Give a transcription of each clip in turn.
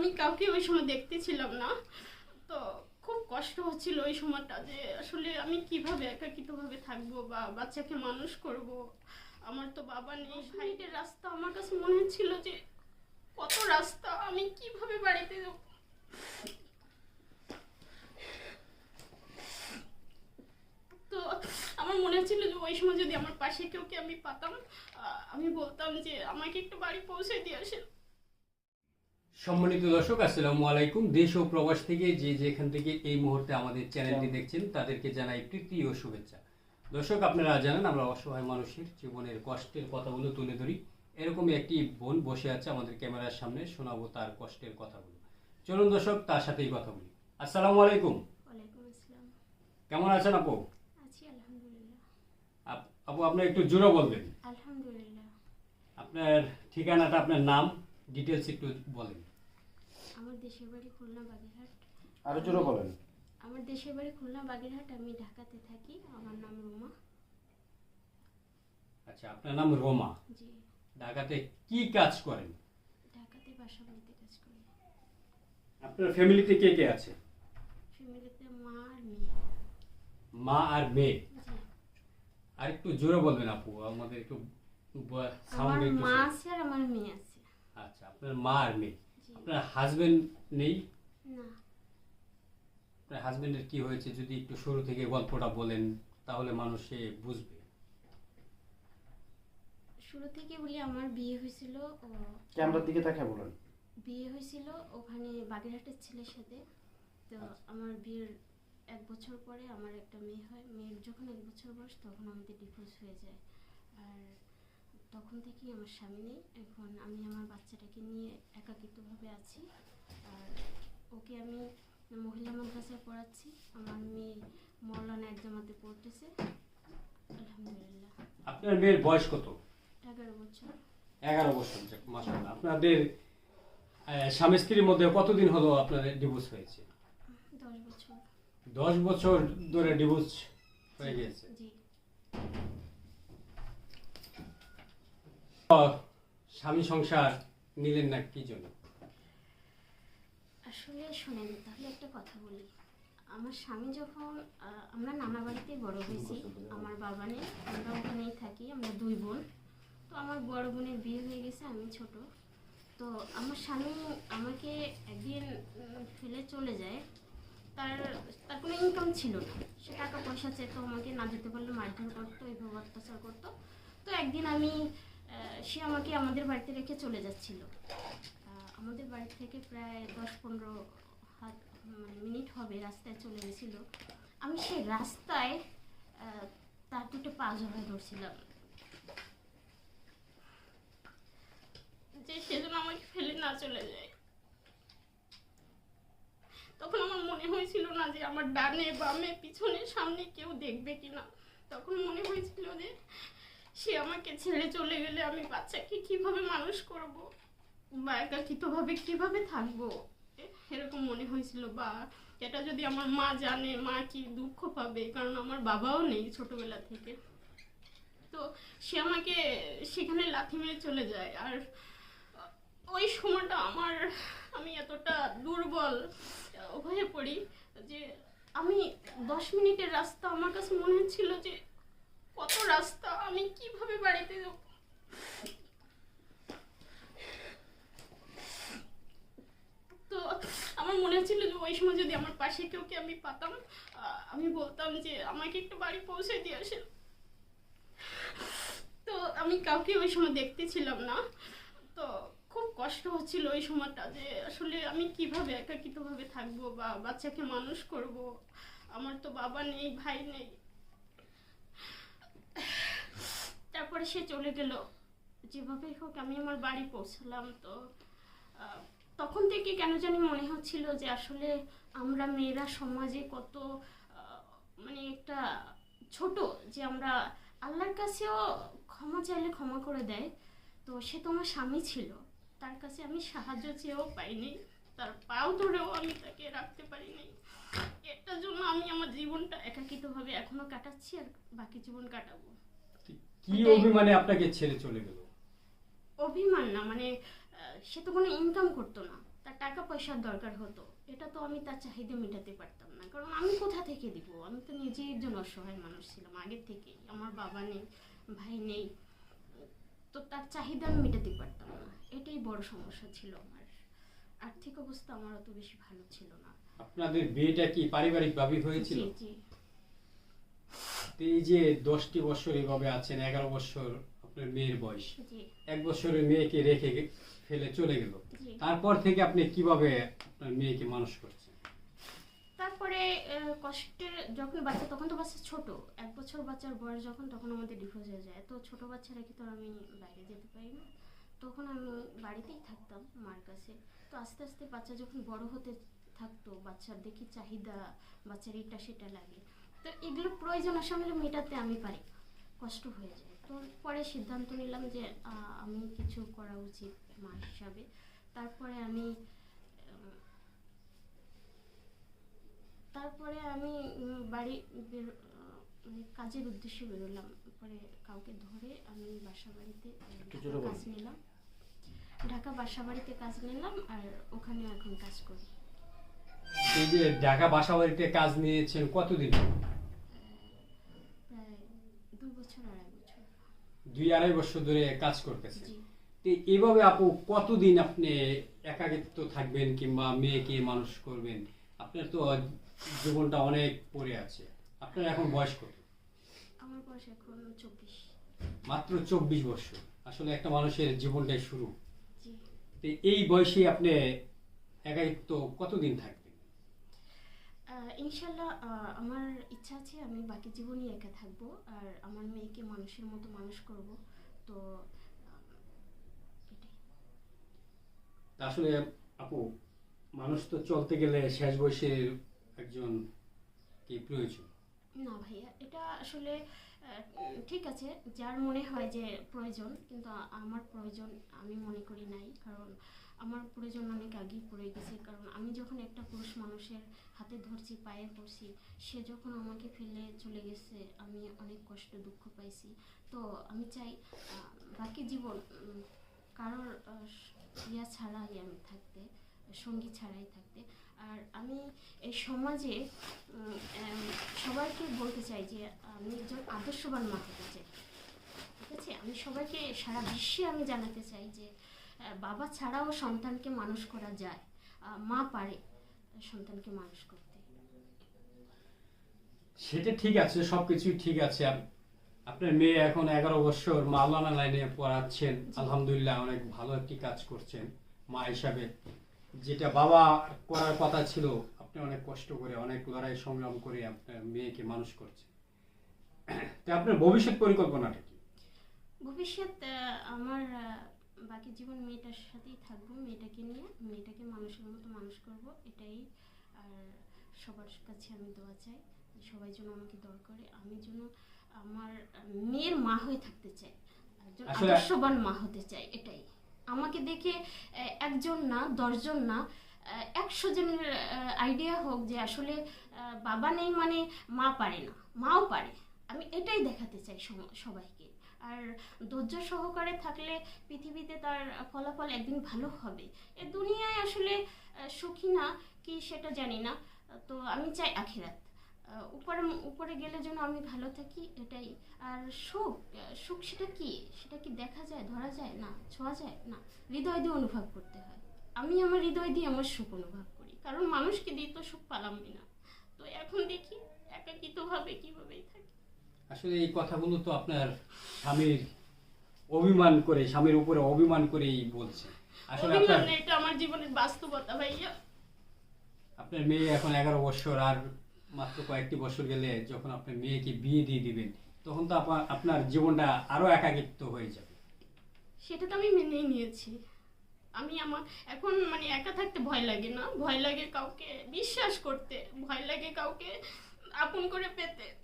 আমি কাউকে ওই সময় দেখতে ছিলাম না। তো খুব কষ্ট হচ্ছিল ওই সময়টা যে আসলে আমি কীভাবে একাকিতভাবে থাকব বা বাচ্চাকে মানুষ করব। আমার তো বাবা নেই। সাইডের রাস্তা আমার কাছে মনে হচ্ছিল যে কত রাস্তা, আমি কীভাবে বাড়িতে যাব? তো আমার মনে হচ্ছিল যে ওই সময় যদি আমার পাশে কেউ কে আমি পাতাম আমি বলতাম যে আমাকে একটু বাড়ি পৌঁছে দিয়ে আসেন। সম্মানিত দর্শক আসসালামু আলাইকুম। দেশ ও প্রবাস থেকে যে যেখান থেকে এই মুহূর্তে আমাদের চ্যানেলটি দেখছেন তাদেরকে জানাই প্রীতি ও শুভেচ্ছা। দর্শক আপনারা জানেন আমরা অসহায় মানুষের জীবনের কষ্টের কথাগুলো তুলে ধরি। এরকমই একটি বোন বসে আছে আমাদের ক্যামেরার সামনে শোনাবো তার কষ্টের কথাগুলো। চলুন দর্শক তার সাথেই কথা বলি। আসসালামু আলাইকুম। ওয়ালাইকুম কেমন আছেন আপু? আপ- আপু আপনি একটু জোরে বলবেন। আলহামদুলিল্লাহ। আপনার ঠিকানাটা আপনার নাম ডিটেলস একটু বলেন। আমার দেশের বাড়ি খুলনা বাগেরহাট। আরও জোরে বলেন। আমার দেশের বাড়ি খুলনা বাগেরহাট আমি ঢাকাতে থাকি। আমার নাম রুমা। আচ্ছা আপনার নাম রোমা? জি। ঢাকাতে কি কাজ করেন? ঢাকাতে বাসা বাড়িতে কাজ করি। আপনার ফ্যামিলিতে কে কে আছে? ফ্যামিলিতে মা আর মেয়ে। মা আর মেয়ে? জি। আর একটু জোরে বলবেন আপু আমাদের একটু আমার একটু মা আছে আর আমার মেয়ে আছে। আচ্ছা আপনার মা আর মেয়ে। আপনার হাজবেন্ড নেই? না। আপনার হাজবেন্ডের কি হয়েছে? যদি একটু শুরু থেকে গল্পটা বলেন তাহলে মানুষে বুঝবে। শুরু থেকে বলি আমার বিয়ে হয়েছিল ক্যামেরার দিকে তাকিয়ে বলেন। বিয়ে হয়েছিল ওখানে বাগেরহাটের ছেলের সাথে। তো আমার বিয়ের এক বছর পরে আমার একটা মেয়ে হয়। মেয়ের যখন এক বছর বয়স তখন আমাদের ডিভোর্স হয়ে যায়। আর তখন থেকেই আমার স্বামী নেই। এখন আমি আমার বাচ্চাটাকে নিয়ে একাকিত্বভাবে আছি। আর ওকে আমি মহিলা মাদ্রাসায় পড়াচ্ছি। আমার মেয়ে মৌলানা এক জামাতে পড়তেছে। আলহামদুলিল্লাহ। আপনার মেয়ের বয়স কত? এগারো বছর। এগারো বছর মাসাল্লাহ আপনাদের স্বামী স্ত্রীর মধ্যে কতদিন হলো আপনাদের ডিভোর্স হয়েছে? দশ বছর। দশ বছর ধরে ডিভোর্স হয়ে গেছে জি। স্বামী সংসার নিলেন না কি জন্য? আসলে শোনেন, তাহলে একটা কথা বলি। আমার স্বামী যখন আমরা নানা বাড়িতেই বড় হয়েছি, আমার বাবা নেই আমরা ওখানেই থাকি, আমরা দুই বোন। তো আমার বড় বোনের বিয়ে হয়ে গেছে, আমি ছোট। তো আমার স্বামী আমাকে একদিন ফেলে চলে যায়। তার তার কোনো ইনকাম ছিল না। সে টাকা পয়সা চেত, আমাকে না দিতে পারলে মারধর করতো এইভাবে অত্যাচার করতো। তো একদিন আমি সে আমাকে আমাদের বাড়িতে রেখে চলে যাচ্ছিল। আমাদের বাড়ি থেকে প্রায় দশ পনেরো হাত মানে মিনিট হবে রাস্তায় চলে গেছিল। আমি সেই রাস্তায় তার দুটো পা জড়ায় ধরছিলাম। যে সেজন্য আমাকে ফেলে না চলে যায়। তখন আমার মনে হয়েছিল না যে আমার ডানে বামে পিছনে সামনে কেউ দেখবে কিনা। তখন মনে হয়েছিল যে সে আমাকে ছেড়ে চলে গেলে আমি বাচ্চাকে কীভাবে মানুষ করব? বা একাকিতভাবে কীভাবে থাকব? এরকম মনে হয়েছিল। বা এটা যদি আমার মা জানে, মা কি দুঃখ পাবে? কারণ আমার বাবাও নেই ছোটবেলা থেকে। তো সে আমাকে সেখানে লাথি মেরে চলে যায়। আর ওই সময়টা আমার, আমি এতটা দুর্বল হয়ে পড়ি যে আমি দশ মিনিটের রাস্তা আমার কাছে মনে হচ্ছিল যে কত রাস্তা, আমি কীভাবে বাড়িতে যাব? তো আমার মনে হচ্ছিল যে ওই সময় যদি আমার পাশে কেউ কে আমি পাতাম আমি বলতাম যে আমাকে একটু বাড়ি পৌঁছে দিয়ে আসেন। তো আমি কাউকে ওই সময় দেখতে ছিলাম না। তো খুব কষ্ট হচ্ছিল ওই সময়টা যে আসলে আমি কীভাবে একাকিতভাবে থাকব বা বাচ্চাকে মানুষ করব? আমার তো বাবা নেই, ভাই নেই। তারপরে সে চলে গেল। যেভাবে হোক আমি আমার বাড়ি পৌঁছলাম তো তখন থেকে কেন জানি মনে হচ্ছিল যে আসলে আমরা মেয়েরা সমাজে কত মানে একটা ছোট যে আমরা আল্লাহর কাছেও ক্ষমা চাইলে ক্ষমা করে দেয়। তো সে তো আমার স্বামী ছিল। তার কাছে আমি সাহায্য চেয়েও পাইনি। তার পাও ধরেও আমি তাকে রাখতে পারিনি। এটার জন্য আমি আমার জীবনটা একাকিতভাবে এখনও কাটাচ্ছি আর বাকি জীবন কাটাবো। কি- অভিমানে আপনাকে ছেড়ে চলে গেল? অভিমান না মানে সে তো কোনো ইনকাম করতো না। তার টাকা পয়সার দরকার হতো। এটা তো আমি তার চাহিদা মেটাতে পারতাম না। কারণ আমি কোথা থেকে দিব? আমি তো নিজেই একজন অসহায় মানুষ ছিলাম আগের থেকেই। আমার বাবা নেই ভাই নেই। তো তার চাহিদা আমি মেটাতে পারতাম না। এটাই বড় সমস্যা ছিল আমার। আর্থিক অবস্থা আমার অত বেশি ভালো ছিল না। আপনাদের বিয়েটা কি পারিবারিক ভাবে হয়েছিল? জি জি। এই যে দশটি বছর এইভাবে আছেন এগারো বছর আপনার মেয়ের বয়স এক বছরের মেয়েকে রেখে ফেলে চলে গেল। তারপর থেকে আপনি কীভাবে আপনার মেয়েকে মানুষ করছেন? তারপরে কষ্টের যখন বাচ্চা তখন তো বাচ্চা ছোট। এক বছর বাচ্চার বয়স যখন তখন আমাদের ডিভোর্স হয়ে যায়। তো ছোট বাচ্চা রেখে তো আমি বাইরে যেতে পারি না। তখন আমি বাড়িতেই থাকতাম মার কাছে। তো আস্তে আস্তে বাচ্চা যখন বড় হতে থাকতো বাচ্চার দেখি চাহিদা বাচ্চার এটা সেটা লাগে। তো এগুলো প্রয়োজন আসলে মেটাতে আমি পারি কষ্ট হয়ে যায়। তো পরে সিদ্ধান্ত নিলাম যে আমি কিছু করা উচিত মা হিসাবে। তারপরে আমি তারপরে আমি বাড়ি মানে কাজের উদ্দেশ্যে বেরোলাম। পরে কাউকে ধরে আমি বাসা বাড়িতে। কাজ নিলাম। ঢাকা বাসা বাড়িতে কাজ নিলাম আর ওখানে এখন কাজ করি। এই যে ঢাকা বাসা বাড়িতে কাজ নিয়েছেন কতদিন? দুই বছর আড়াই বছর। দুই আড়াই বছর ধরে কাজ তো এইভাবে আপু কতদিন আপনি একাকিত্ব থাকবেন কিংবা মেয়েকে মানুষ করবেন? আপনার তো জীবনটা অনেক পড়ে আছে। আপনার এখন বয়স কত? আমার বয়স এখন চব্বিশ। মাত্র চব্বিশ বছর। আসলে একটা মানুষের জীবনটাই শুরু। তো এই বয়সে আপনি একাকিত্ব কতদিন থাকবেন? ইনশাল্লাহ আমার ইচ্ছা আছে আমি বাকি জীবনই একা থাকব আর আমার মেয়েকে মানুষের মতো মানুষ করব। তো আসলে আপু মানুষ তো চলতে গেলে শেষ বয়সে একজন কি প্রয়োজন? না ভাইয়া এটা আসলে ঠিক আছে যার মনে হয় যে প্রয়োজন কিন্তু আমার প্রয়োজন আমি মনে করি নাই কারণ আমার প্রয়োজন অনেক আগেই পড়ে গেছে, কারণ আমি যখন একটা পুরুষ মানুষের হাতে ধরছি, পায়ে পড়ছি, সে যখন আমাকে ফেলে চলে গেছে, আমি অনেক কষ্ট, দুঃখ পাইছি। তো আমি চাই বাকি জীবন কারোর ইয়া ছাড়াই আমি থাকতে, সঙ্গী ছাড়াই থাকতে। আর আমি এই সমাজে সবাইকে বলতে চাই যে, আমি একজন আদর্শবান মা হতে চাই, ঠিক আছে? আমি সবাইকে সারা বিশ্বে আমি জানাতে চাই যে বাবা ছাড়াও সন্তানকে মানুষ করা যায়। মা পারে সন্তানকে মানুষ করতে। সেটা ঠিক আছে সবকিছুই ঠিক আছে। আপনার মেয়ে এখন এগারো বছর মাওলানা লাইনে পড়াচ্ছেন। আলহামদুলিল্লাহ অনেক ভালো একটি কাজ করছেন মা হিসাবে। যেটা বাবা করার কথা ছিল আপনি অনেক কষ্ট করে অনেক লড়াই সংগ্রাম করে আপনার মেয়েকে মানুষ করছেন। তা আপনার ভবিষ্যৎ পরিকল্পনাটা কি? ভবিষ্যৎ আমার বাকি জীবন মেয়েটার সাথেই থাকব মেয়েটাকে নিয়ে মেয়েটাকে মানুষের মতো মানুষ করব এটাই। আর সবার কাছে আমি দোয়া চাই সবাই যেন আমাকে দর করে আমি যেন আমার মেয়ের মা হয়ে থাকতে চাই একজন আদর্শবান মা হতে চাই এটাই। আমাকে দেখে একজন না দশজন না একশো জনের আইডিয়া হোক যে আসলে বাবা নেই মানে মা পারে না মাও পারে। আমি এটাই দেখাতে চাই সবাইকে। আর ধৈর্য সহকারে থাকলে পৃথিবীতে তার ফলাফল একদিন ভালো হবে। এ দুনিয়ায় আসলে সুখী না, কি সেটা জানি না। তো আমি চাই আখিরাত। উপরে উপরে গেলে যেন আমি ভালো থাকি, এটাই। আর সুখ সুখ সেটা কি? সেটা কি দেখা যায়, ধরা যায়? না, ছোঁয়া যায়? না, হৃদয় দিয়ে অনুভব করতে হয়। আমি আমার হৃদয় দিয়ে আমার সুখ অনুভব করি। কারণ মানুষকে দিয়ে তো সুখ পালামই না। তো এখন দেখি একাকিতভাবে কীভাবেই থাকি। আসলে এই কথাগুলো তো আপনার স্বামীর অভিমান করে স্বামীর উপরে অভিমান করেই বলছে। আসলে আপনার এটা আমার জীবনের বাস্তবতা ভাইয়া। আপনার মেয়ে এখন এগারো বছর আর মাত্র কয়েকটি বছর গেলে যখন আপনার মেয়েকে বিয়ে দিয়ে দিবেন তখন তো আপা- আপনার জীবনটা আরও একাকিত্ব হয়ে যাবে। সেটা তো আমি মেনেই নিয়েছি। আমি আমার এখন মানে একা থাকতে ভয় লাগে না। ভয় লাগে কাউকে বিশ্বাস করতে ভয় লাগে কাউকে আপন করে পেতে।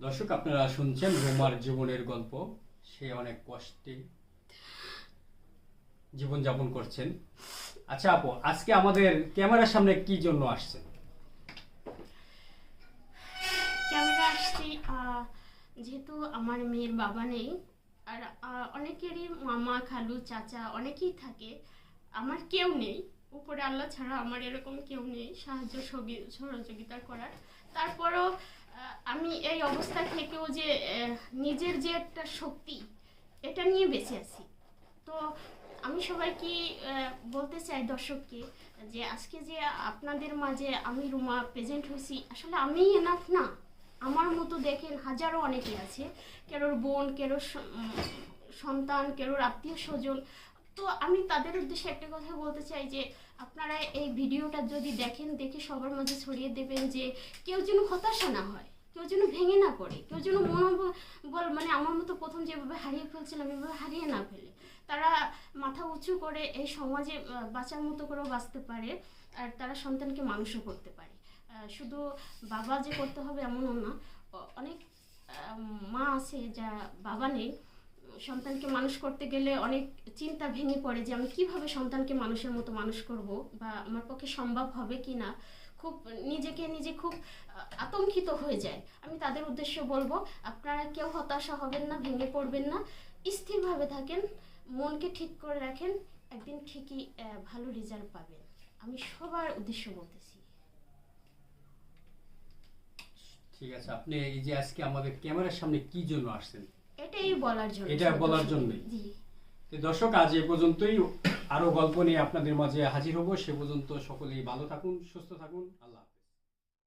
দর্শক, আপনারা শুনছেন রোমার জীবনের গল্প। সে অনেক কষ্টে জীবন যাপন করছেন। আচ্ছা আপু, আজকে আমাদের ক্যামেরার সামনে কি জন্য আসছেন? ক্যামেরা আসছি যেহেতু আমার মেয়ের বাবা নেই, আর অনেকেরই মামা, খালু, চাচা অনেকেই থাকে। আমার কেউ নেই। উপরে আল্লাহ ছাড়া আমার এরকম কেউ নেই। সাহায্য সহযোগি- সহযোগিতা করার। তারপরও আমি এই অবস্থা থেকেও যে নিজের যে একটা শক্তি, এটা নিয়ে বেঁচে আছি। তো আমি সবাইকে বলতে চাই দর্শককে যে, আজকে যে আপনাদের মাঝে আমি রুমা প্রেজেন্ট হয়েছি, আসলে আমি এনাফ না। আমার মতো দেখেন হাজারো অনেকে আছে। কেরোর বোন, কেরোর সন্তান, কেরোর আত্মীয় স্বজন তো আমি তাদের উদ্দেশ্যে একটা কথা বলতে চাই যে, আপনারা এই ভিডিওটা যদি দেখেন, দেখে সবার মাঝে ছড়িয়ে দেবেন যে, কেউ যেন হতাশা না হয়, কেউ যেন ভেঙে না পড়ে, কেউ যেন মনোবল মানে আমার মতো প্রথম যেভাবে হারিয়ে ফেলছিলাম এভাবে হারিয়ে না ফেলে। তারা মাথা উঁচু করে এই সমাজে বাঁচার মতো করেও বাঁচতে পারে, আর তারা সন্তানকে মানুষও করতে পারে। শুধু বাবা যে করতে হবে এমনও না অনেক মা আছে যা বাবা নেই সন্তানকে মানুষ করতে গেলে অনেক চিন্তা ভেঙে পড়ে যে আমি কীভাবে সন্তানকে মানুষের মতো মানুষ করব বা আমার পক্ষে সম্ভব হবে কি না। খুব নিজেকে নিজে খুব আতঙ্কিত হয়ে যায়। আমি তাদের উদ্দেশ্য বলব, আপনারা কেউ হতাশা হবেন না, ভেঙে পড়বেন না। স্থিরভাবে থাকেন, মনকে ঠিক করে রাখেন, একদিন ঠিকই ভালো রেজাল্ট পাবেন। আমি সবার উদ্দেশ্য বলতেছি। ঠিক আছে, আপনি এই যে আজকে আমাদের ক্যামেরার সামনে কি জন্য আসছেন? এটাই বলার জন্য এটা বলার জন্যই? জি। দর্শক আজ এ পর্যন্তই। আরও গল্প নিয়ে আপনাদের মাঝে হাজির হব। সে পর্যন্ত সকলেই ভালো থাকুন সুস্থ থাকুন। আল্লাহ।